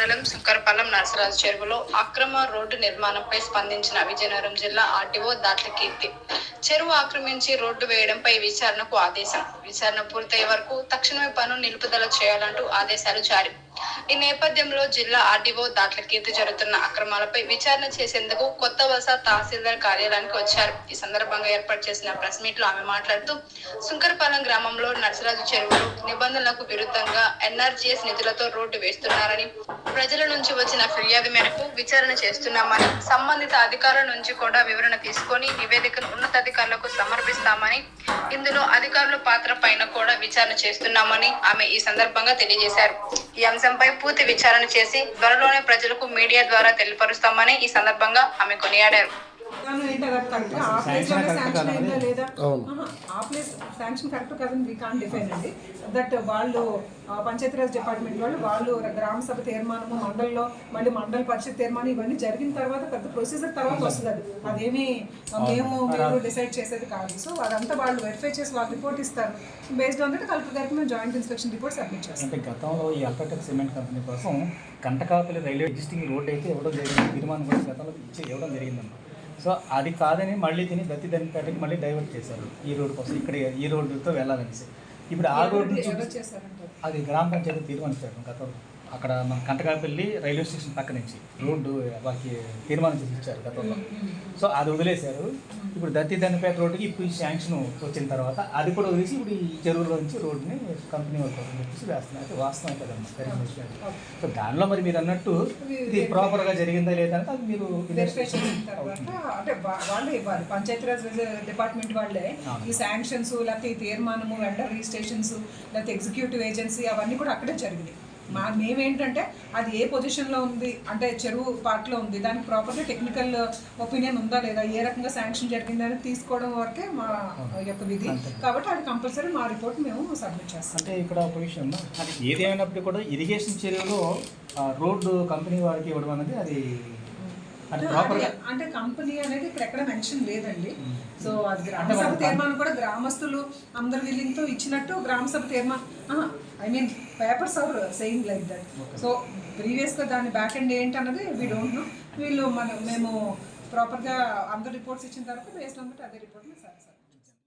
మండలం శంకరపాలెం నరసరాజు చెరువులో అక్రమ రోడ్డు నిర్మాణంపై స్పందించిన విజయనగరం జిల్లా ఆర్టీఓ దాట్ల కీర్తి చెరువు ఆక్రమించి రోడ్డు వేయడంపై విచారణకు ఆదేశం. విచారణ పూర్తయ్యే వరకు తక్షణమే పనులు నిలుపుదల చేయాలంటూ ఆదేశాలు జారీ. ఈ నేపథ్యంలో జిల్లా ఆర్డీఓ దాట్ల కీర్తి జరుగుతున్న అక్రమాలపై విచారణ చేసేందుకు కొత్త వలస తహసీల్దార్ కార్యాలయానికి వచ్చారు. ఈ సందర్భంగా ఏర్పాటు చేసిన ప్రెస్ మీట్లో ఆమె మాట్లాడుతూ సుంకరపాలెం గ్రామంలో నర్సరాజు చెరువులు నిబంధనలకు విరుద్ధంగా ఎన్ఆర్జీఎస్ నిధులతో రోడ్డు వేస్తున్నారని ప్రజల నుంచి వచ్చిన ఫిర్యాదు మేరకు విచారణ చేస్తున్నామని సంబంధిత అధికారుల నుంచి కూడా వివరణ తీసుకొని నివేదికను ఉన్నతాధికారులకు సమర్పిస్తామని ఇందులో అధికారుల పాత్ర పైన కూడా విచారణ చేస్తున్నామని ఆమె ఈ సందర్భంగా తెలియజేశారు. ఈ అంశంపై పూర్తి విచారణ చేసి త్వరలోనే ప్రజలకు మీడియా ద్వారా తెలియపరుస్తామని ఈ సందర్భంగా ఆమె కొనియాడారు. ఆ ప్లేస్లోనే శాంక్షన్ అయిందా లేదా? ఆహా, ఆ ప్లేస్ శాంక్షన్ కరెక్ట్ కాదని వీ కాన్ డిఫైన్ అండి. దట్ వాళ్ళు పంచాయతీరాజ్ డిపార్ట్మెంట్ వాళ్ళు వాళ్ళు గ్రామ సభ తీర్మానము మండలిలో మళ్ళీ మండల పరిషత్ తీర్మానం ఇవన్నీ జరిగిన తర్వాత పెద్ద ప్రొసీజర్ తర్వాత వస్తుంది అది. అదేమి మేము మీరు డిసైడ్ చేసేది కాదు. సో అదంతా వాళ్ళు వెరిఫై చేసి వాళ్ళు రిపోర్ట్ ఇస్తారు. బేస్డ్ ఆన్ దట్ కలెక్టర్ గారికి మేము జాయింట్ ఇన్స్పెక్షన్ రిపోర్ట్ సబ్మిట్ చేస్తాం. అంటే గతంలో ఈ అల్ట్రాటెక్ సిమెంట్ కంపెనీ కోసం కంటకాపల్లి రైల్వే ఎగ్జిస్టింగ్ రోడ్ అయితే ఇవ్వడం జరిగింది. తీర్మానం కూడా గతంలో ఇచ్చి ఇవ్వడం జరిగిందన్నమాట. సో అది కాదని మళ్ళీ దీన్ని దత్తి దనిపేటకి మళ్ళీ డైవర్ట్ చేశారు ఈ రోడ్ కోసం. ఇక్కడ ఈ రోడ్డుతో వెళ్ళాలనేసి. ఇప్పుడు ఆ రోడ్డు అది గ్రామ పంచాయతీ తీర్మానించారు గతంలో. అక్కడ మన కంటకాపల్లి రైల్వే స్టేషన్ పక్క నుంచి రోడ్డు వాళ్ళకి తీర్మానం చేసి ఇచ్చారు గతంలో. సో అది వదిలేశారు. ఇప్పుడు దత్తి దనిపేట రోడ్డుకి ఇప్పుడు ఈ శాంక్షన్ వచ్చిన తర్వాత అది కూడా వదిలేసి ఇప్పుడు ఈ చెరువులో నుంచి రోడ్డుని కంపెనీ వాళ్ళ కోసం చెప్పేసి వేస్తున్నారు వాస్తవం కదమ్మా సో దానిలో మరి మీరు అన్నట్టు ఇది ప్రాపర్గా జరిగిందా లేదా అంటే అది మీరు అంటే వాళ్ళే ఇవ్వాలి. పంచాయతీరాజ్ డిపార్ట్మెంట్ వాళ్ళే ఈ శాంక్షన్స్ లేకపోతే ఈ తీర్మానము వెండర్ రిజిస్ట్రేషన్స్ లేకపోతే ఎగ్జిక్యూటివ్ ఏజెన్సీ అవన్నీ కూడా అక్కడే జరిగినాయి. మా మేమేంటంటే అది ఏ పొజిషన్లో ఉంది అంటే చెరువు పార్ట్లో ఉంది దానికి ప్రాపర్గా టెక్నికల్ ఒపీనియన్ ఉందా లేదా ఏ రకంగా శాంక్షన్ జరిగిందని తీసుకోవడం వరకే మా యొక్క విధి. కాబట్టి అది కంపల్సరీ మా రిపోర్ట్ మేము సబ్మిట్ చేస్తాం. అంటే ఇక్కడ ఒక విషయం అది ఏది అయినప్పటికీ కూడా ఇరిగేషన్ చర్యలో రోడ్డు కంపెనీ వారికి ఇవ్వడం అనేది అది అంటే- కంపెనీ అనేది ఇక్కడ ఎక్కడ మెన్షన్ లేదండి. సో అది గ్రామ సభ తీర్మానం కూడా గ్రామస్తులు అందరు విల్లింగ్తో ఇచ్చినట్టు గ్రామ సభ తీర్మానం. I mean papers are saying like that so ప్రీవియస్గా దాని బ్యాక్ ఎండ్ ఏంటి అన్నది వీ డోంట్ నో వీళ్ళు మన మేము ప్రాపర్గా అందరు రిపోర్ట్స్ ఇచ్చిన తర్వాత బేస్డ్ దట్ అదే రిపోర్ట్ సార్ సార్.